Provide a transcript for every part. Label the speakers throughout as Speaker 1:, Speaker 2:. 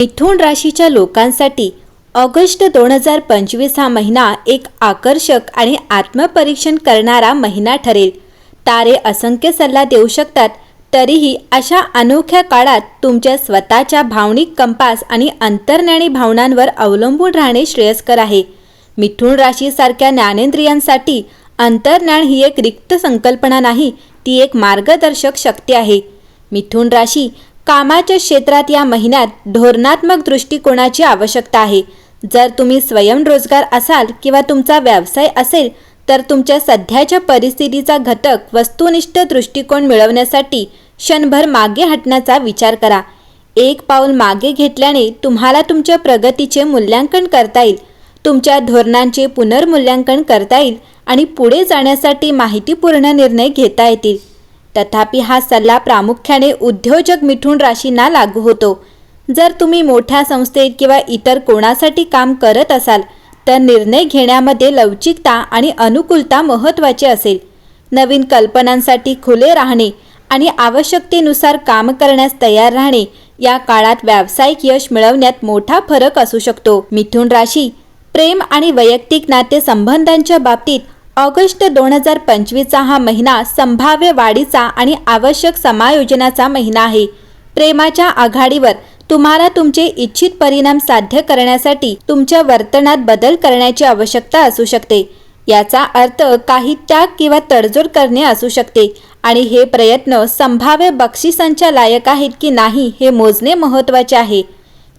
Speaker 1: मिथुन राशीच्या लोकांसाठी ऑगस्ट दोन हजार पंचवीस हा महिना एक आकर्षक आणि आत्मपरीक्षण करणारा महिना ठरेल. तारे असंख्य सल्ला देऊ शकतात तरीही अशा अनोख्या काळात तुमच्या स्वतःच्या भावनिक कंपास आणि अंतर्ज्ञानी भावनांवर अवलंबून राहणे श्रेयस्कर आहे. मिथुन राशीसारख्या ज्ञानेंद्रियांसाठी अंतर्ज्ञान ही एक रिक्त संकल्पना नाही ती एक मार्गदर्शक शक्ती आहे. मिथुन राशी कामाच्या क्षेत्रात या महिन्यात धोरणात्मक दृष्टिकोनाची आवश्यकता आहे. जर तुम्ही स्वयंरोजगार असाल किंवा तुमचा व्यवसाय असेल तर तुमच्या सध्याच्या परिस्थितीचा घटक वस्तुनिष्ठ दृष्टिकोन मिळवण्यासाठी क्षणभर मागे हटण्याचा विचार करा. एक पाऊल मागे घेतल्याने तुम्हाला तुमच्या प्रगतीचे मूल्यांकन करता येईल. तुमच्या धोरणांचे पुनर्मूल्यांकन करता येईल आणि पुढे जाण्यासाठी माहितीपूर्ण निर्णय घेता येतील. तथापि हा सल्ला प्रामुख्याने उद्योजक मिथून राशींना लागू होतो. जर तुम्ही मोठ्या संस्थेत किंवा इतर कोणासाठी काम करत असाल तर निर्णय घेण्यामध्ये लवचिकता आणि अनुकूलता महत्त्वाची असेल. नवीन कल्पनांसाठी खुले राहणे आणि आवश्यकतेनुसार काम करण्यास तयार राहणे या काळात व्यावसायिक यश मिळवण्यात मोठा फरक असू शकतो. मिथुन राशी प्रेम आणि वैयक्तिक नाते संबंधांच्या बाबतीत ऑगस्ट दोन हजार पंचवीसचा हा महिना संभाव्य वाढीचा आणि आवश्यक समायोजनाचा महिना आहे. प्रेमाच्या आघाडीवर तुम्हाला तुमचे इच्छित परिणाम साध्य करण्यासाठी तुमच्या वर्तनात बदल करण्याची आवश्यकता असू शकते. याचा अर्थ काही त्याग किंवा तडजोड करणे असू शकते आणि हे प्रयत्न संभाव्य बक्षिसांच्या लायक आहेत की नाही हे मोजणे महत्त्वाचे आहे.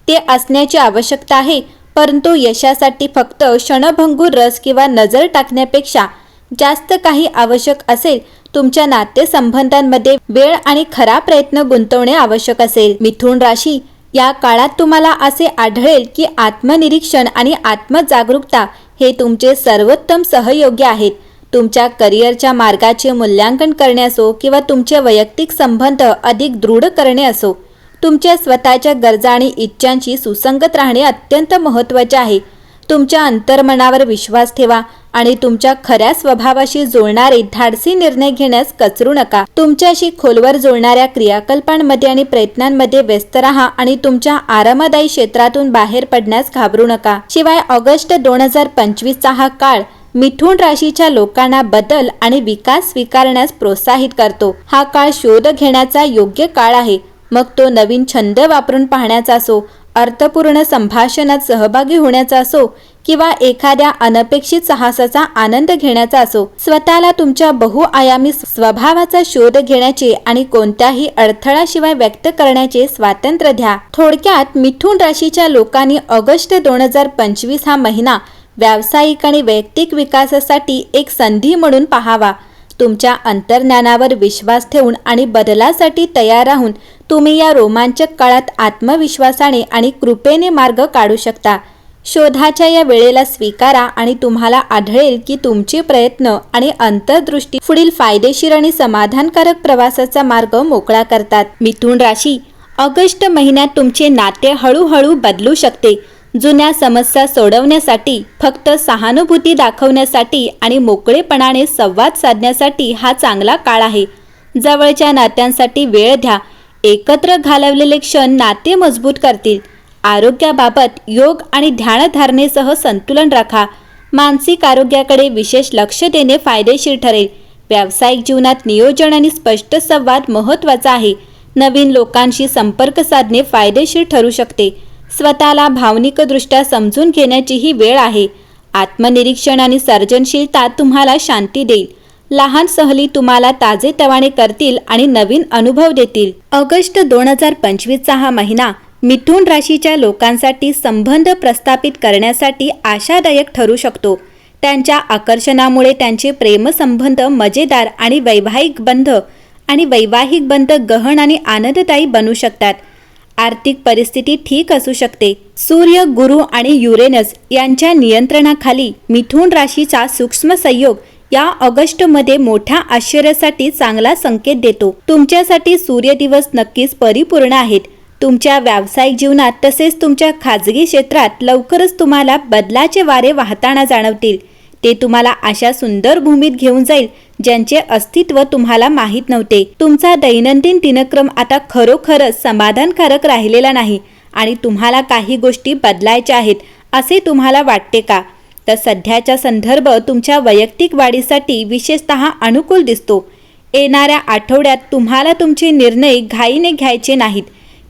Speaker 1: ते असण्याची आवश्यकता आहे. परंतु यशासाठी फक्त क्षणभंगूर रस किंवा नजर टाकण्यापेक्षा जास्त काही आवश्यक असेल तुमच्या नातेसंबंधांमध्ये वेळ आणि खरा प्रयत्न गुंतवणे आवश्यक असेल. मिथुन राशी या काळात तुम्हाला असे आढळेल की आत्मनिरीक्षण आणि आत्मजागरूकता हे तुमचे सर्वोत्तम सहयोगी आहेत. तुमच्या करिअरच्या मार्गाचे मूल्यांकन करणे असो किंवा तुमचे वैयक्तिक संबंध अधिक दृढ करणे असो तुमच्या स्वतःच्या गरजा आणि इच्छांशी सुसंगत राहणे अत्यंत महत्त्वाचे आहे. तुमच्या अंतर्मनावर विश्वास ठेवा आणि तुमच्या खऱ्या स्वभावाशी जोडणारे धाडसी निर्णय घेण्यास कचरू नका. तुमच्याशी खोलवर जुळणाऱ्या क्रियाकल्पांमध्ये आणि प्रयत्नांमध्ये व्यस्त राहा आणि तुमच्या आरामदायी क्षेत्रातून बाहेर पडण्यास घाबरू नका. शिवाय ऑगस्ट दोन हजार पंचवीसचा हा काळ मिथुन राशीच्या लोकांना बदल आणि विकास स्वीकारण्यास प्रोत्साहित करतो. हा काळ शोध घेण्याचा योग्य काळ आहे. मग तो नवीन छंद वापरून पाहण्याचा असो अर्थपूर्ण संभाषणात सहभागी होण्याचा असो किंवा एखाद्या अनपेक्षित साहसाचा आनंद घेण्याचा असो स्वतःला तुमच्या बहुआयामी स्वभावाचा शोध घेण्याचे आणि कोणत्याही अडथळाशिवाय व्यक्त करण्याचे स्वातंत्र्य द्या. थोडक्यात मिथुन राशीच्या लोकांनी ऑगस्ट दोन हजार पंचवीस हा महिना व्यावसायिक आणि वैयक्तिक विकासासाठी एक संधी म्हणून पाहावा. तुमच्या अंतर्ज्ञानावर विश्वास ठेवून आणि बदलासाठी तयार राहून तुम्ही या रोमांचक काळात आत्मविश्वासाने आणि कृपेने मार्ग काढू शकता. शोधाच्या या वेळेला स्वीकारा आणि तुम्हाला आढळेल की तुमचे प्रयत्न आणि अंतर्दृष्टी पुढील फायदेशीर आणि समाधानकारक प्रवासाचा मार्ग मोकळा करतात. मिथुन राशी ऑगस्ट महिन्यात तुमचे नाते हळूहळू बदलू शकते. जुन्या समस्या सोडवण्यासाठी फक्त सहानुभूती दाखवण्यासाठी आणि मोकळेपणाने संवाद साधण्यासाठी हा चांगला काळ आहे. जवळच्या नात्यांसाठी वेळ द्या. एकत्र घालवलेले क्षण नाते मजबूत करतील. आरोग्याबाबत योग आणि ध्यानधारणेसह संतुलन राखा. मानसिक आरोग्याकडे विशेष लक्ष देणे फायदेशीर ठरेल. व्यावसायिक जीवनात नियोजन आणि स्पष्ट संवाद महत्त्वाचा आहे. नवीन लोकांशी संपर्क साधणे फायदेशीर ठरू शकते. स्वतःला भावनिकदृष्ट्या समजून घेण्याची ही वेळ आहे. आत्मनिरीक्षण आणि सर्जनशीलता तुम्हाला शांती देईल. लहान सहली तुम्हाला ताजेतवाने करतील आणि नवीन अनुभव देतील. ऑगस्ट दोन हजार पंचवीसचा हा महिना मिथुन राशीच्या लोकांसाठी संबंध प्रस्थापित करण्यासाठी आशादायक ठरू शकतो. त्यांच्या आकर्षणामुळे त्यांचे प्रेमसंबंध मजेदार आणि वैवाहिक बंध आणि वैवाहिक बंध गहन आणि आनंददायी बनू शकतात. आर्थिक परिस्थिती ठीक असू शकते. सूर्य गुरु आणि युरेनस यांच्या नियंत्रणाखाली मिथुन राशीचा सूक्ष्म संयोग या ऑगस्टमध्ये मोठ्या आश्चर्यासाठी चांगला संकेत देतो. तुमच्यासाठी सूर्य दिवस नक्कीच परिपूर्ण आहेत. तुमच्या व्यावसायिक जीवनात तसेच तुमच्या खाजगी क्षेत्रात लवकरच तुम्हाला बदलाचे वारे वाहताना जाणवतील. ते तुम्हाला अशा सुंदर भूमीत घेऊन जाईल ज्यांचे अस्तित्व तुम्हाला माहीत नव्हते. तुमचा दैनंदिन दिनक्रम आता खरोखरच समाधानकारक राहिलेला नाही आणि तुम्हाला काही गोष्टी बदलायच्या आहेत असे तुम्हाला वाटते का? तर सध्याचा संदर्भ तुमच्या वैयक्तिक वाढीसाठी विशेषत अनुकूल दिसतो. येणाऱ्या आठवड्यात तुम्हाला तुमचे निर्णय घाईने घ्यायचे नाहीत.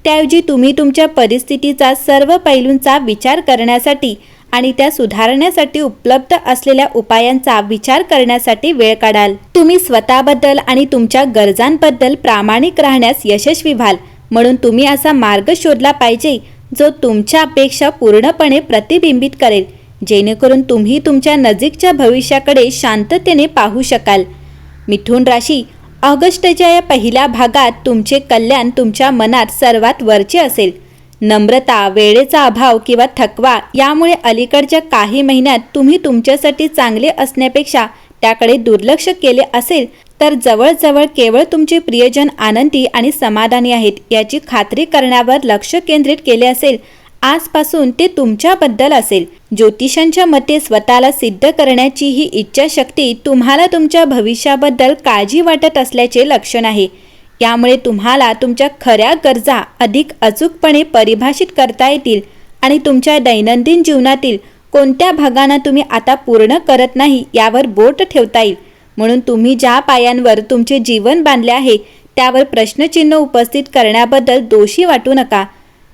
Speaker 1: त्याऐवजी तुम्ही तुमच्या परिस्थितीचा सर्व पैलूंचा विचार करण्यासाठी आणि त्या सुधारण्यासाठी उपलब्ध असलेल्या उपायांचा विचार करण्यासाठी वेळ काढाल. तुम्ही स्वतःबद्दल आणि तुमच्या गरजांबद्दल प्रामाणिक राहण्यास यशस्वी व्हाल. म्हणून तुम्ही असा मार्ग शोधला पाहिजे जो तुमच्या अपेक्षा पूर्णपणे प्रतिबिंबित करेल. जेणेकरून तुम्ही तुमच्या नजीकच्या भविष्याकडे शांततेने पाहू शकाल. मिथुन राशी ऑगस्टच्या या पहिल्या भागात तुमचे कल्याण तुमच्या मनात सर्वात वरचे असेल. नम्रता वेळेचा अभाव किंवा थकवा यामुळे अलीकडच्या काही महिन्यात तुम्ही तुमच्यासाठी चांगले असण्यापेक्षा त्याकडे दुर्लक्ष केले असेल तर जवळजवळ केवळ तुमचे प्रियजन आनंदी आणि समाधानी आहेत याची खात्री करण्यावर लक्ष केंद्रित केले असेल आजपासून ते तुमच्याबद्दल असेल. ज्योतिषांच्या मते स्वतःला सिद्ध करण्याची ही इच्छाशक्ती तुम्हाला तुमच्या भविष्याबद्दल काळजी वाटत असल्याचे लक्षण आहे. यामुळे तुम्हाला तुमच्या खऱ्या गरजा अधिक अचूकपणे परिभाषित करता येतील आणि तुमच्या दैनंदिन जीवनातील कोणत्या भागांना तुम्ही आता पूर्ण करत नाही यावर बोट ठेवता येईल. म्हणून तुम्ही ज्या पायांवर तुमचे जीवन बांधले आहे त्यावर प्रश्नचिन्ह उपस्थित करण्याबद्दल दोषी वाटू नका.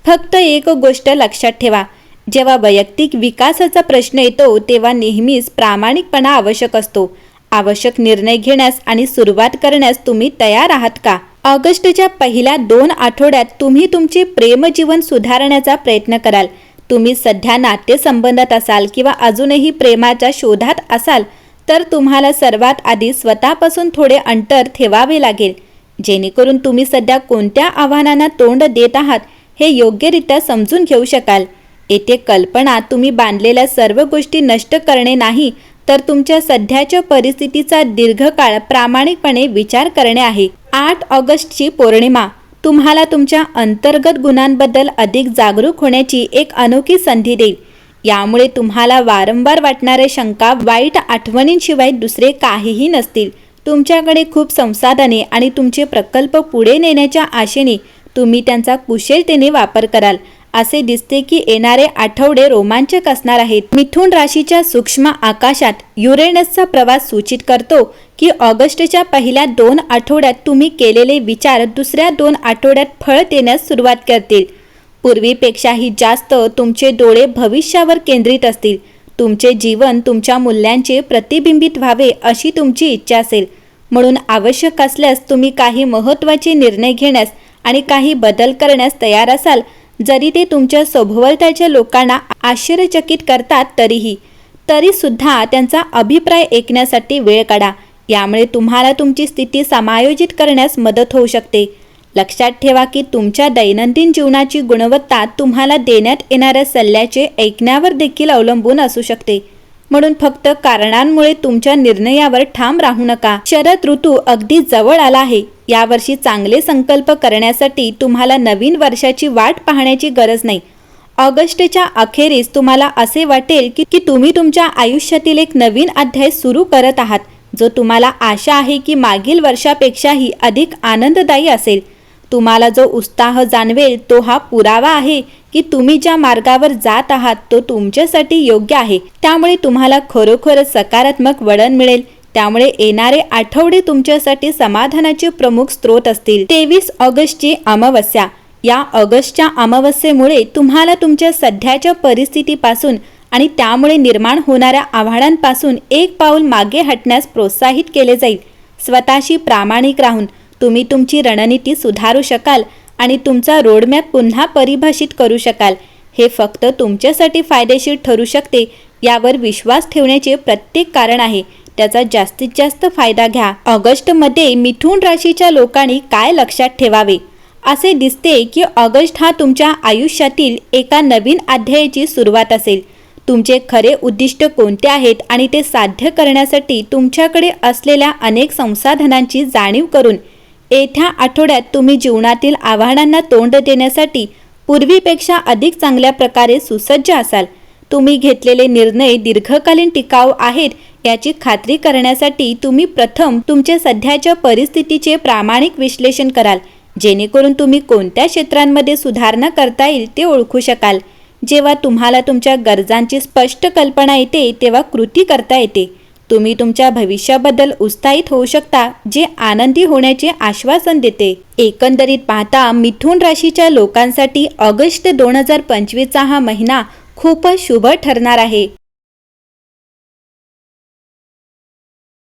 Speaker 1: फक्त एक गोष्ट लक्षात ठेवा. जेव्हा वैयक्तिक विकासाचा प्रश्न येतो तेव्हा नेहमीच प्रामाणिकपणा आवश्यक असतो. आवश्यक निर्णय घेण्यास आणि सुरुवात करण्यास तुम्ही तयार आहात का? ऑगस्टच्या पहिल्या दोन आठवड्यात तुम्ही तुमचे प्रेमजीवन सुधारण्याचा प्रयत्न कराल. तुम्ही सध्या नातेसंबंधात असाल किंवा अजूनही प्रेमाच्या शोधात असाल तर तुम्हाला सर्वात आधी स्वतःपासून थोडे अंतर ठेवावे लागेल. जेणेकरून तुम्ही सध्या कोणत्या आव्हानांना तोंड देत आहात हे योग्यरित्या समजून घेऊ शकाल. येथे कल्पना तुम्ही बांधलेल्या सर्व गोष्टी नष्ट करणे नाही तर तुमच्या सध्याच्या परिस्थितीचा दीर्घकाळ प्रामाणिकपणे विचार करणे आहे. आठ ऑगस्टची पौर्णिमा. तुम्हाला तुमच्या अंतर्गत गुणांबद्दल अधिक जागरूक होण्याची एक अनोखी संधी देईल. यामुळे तुम्हाला वारंवार वाटणाऱ्या शंका वाईट आठवणींशिवाय दुसरे काहीही नसतील. तुमच्याकडे खूप संसाधने आणि तुमचे प्रकल्प पुढे नेण्याच्या आशेने तुम्ही त्यांचा कुशलतेने वापर कराल. असे दिसते की येणारे आठवडे रोमांचक असणार आहेत. मिथुन राशीच्या सूक्ष्म आकाशात युरेनसचा प्रवास सूचित करतो की ऑगस्टच्या पहिल्या दोन आठवड्यात तुम्ही केलेले विचार दुसऱ्या दोन आठवड्यात फळ देण्यास सुरुवात करतील. पूर्वीपेक्षाही जास्त तुमचे डोळे भविष्यावर केंद्रित असतील. तुमचे जीवन तुमच्या मूल्यांचे प्रतिबिंबित व्हावे अशी तुमची इच्छा असेल. म्हणून आवश्यक असल्यास तुम्ही काही महत्त्वाचे निर्णय घेण्यास आणि काही बदल करण्यास तयार असाल जरी ते तुमच्या सभोवतालच्या लोकांना आश्चर्यचकित करतात तरीही तरीसुद्धा त्यांचा अभिप्राय ऐकण्यासाठी वेळ काढा. यामुळे तुम्हाला तुमची स्थिती समायोजित करण्यास मदत होऊ शकते. लक्षात ठेवा की तुमच्या दैनंदिन जीवनाची गुणवत्ता तुम्हाला देण्यात येणाऱ्या सल्ल्याचे ऐकण्यावर देखील अवलंबून असू शकते. म्हणून फक्त कारणांमुळे तुमच्या निर्णयावर ठाम राहू नका. शरद ऋतू अगदी जवळ आला आहे. यावर्षी चांगले संकल्प करण्यासाठी तुम्हाला नवीन वर्षाची वाट पाहण्याची गरज नाही. ऑगस्टच्या अखेरीस तुम्हाला असे वाटेल की की तुम्ही तुमच्या आयुष्यातील एक नवीन अध्याय सुरू करत आहात जो तुम्हाला आशा आहे की मागील वर्षापेक्षाही अधिक आनंददायी असेल. तुम्हाला जो उत्साह जाणवेल तो हा पुरावा आहे की तुम्ही ज्या मार्गावर जात आहात तो तुमच्यासाठी योग्य आहे. त्यामुळे तुम्हाला खरोखरच सकारात्मक वळण मिळेल. त्यामुळे येणारे आठवडे तुमच्यासाठी समाधानाचे प्रमुख स्रोत असतील. तेवीस ऑगस्टची अमावस्या. या ऑगस्टच्या अमावस्येमुळे तुम्हाला तुमच्या सध्याच्या परिस्थितीपासून आणि त्यामुळे निर्माण होणाऱ्या आव्हानांपासून एक पाऊल मागे हटण्यास प्रोत्साहित केले जाईल. स्वतःशी प्रामाणिक राहून तुम्ही तुमची रणनीती सुधारू शकाल. आणि तुमचा रोडमॅप पुन्हा परिभाषित करू शकाल. हे फक्त तुमच्यासाठी फायदेशीर ठरू शकते यावर विश्वास ठेवण्याचे प्रत्येक कारण आहे. त्याचा जास्तीत जास्त फायदा घ्या. ऑगस्टमध्ये मिथुन राशीच्या लोकांनी काय लक्षात ठेवावे? असे दिसते की ऑगस्ट हा तुमच्या आयुष्यातील एका नवीन अध्यायाची सुरुवात असेल. तुमचे खरे उद्दिष्ट कोणते आहेत आणि ते साध्य करण्यासाठी तुमच्याकडे असलेल्या अनेक संसाधनांची जाणीव करून येत्या आठवड्यात तुम्ही जीवनातील आव्हानांना तोंड देण्यासाठी पूर्वीपेक्षा अधिक चांगल्या प्रकारे सुसज्ज असाल. तुम्ही घेतलेले निर्णय दीर्घकालीन टिकाऊ आहेत याची खात्री करण्यासाठी तुम्ही प्रथम तुमच्या सध्याच्या परिस्थितीचे प्रामाणिक विश्लेषण कराल. जेणेकरून तुम्ही कोणत्या क्षेत्रांमध्ये सुधारणा करता येईल ते ओळखू शकाल. जेव्हा तुम्हाला तुमच्या गरजांची स्पष्ट कल्पना येते तेव्हा कृती करता येते. तुम्ही तुमच्या भविष्याबद्दल उत्साहित होऊ शकता जे आनंदी होण्याचे आश्वासन देते. एकंदरीत पाहता मिथुन राशीच्या लोकांसाठी ऑगस्ट दोन हजार पंचवीसचा हा महिना खूपच शुभ ठरणार आहे.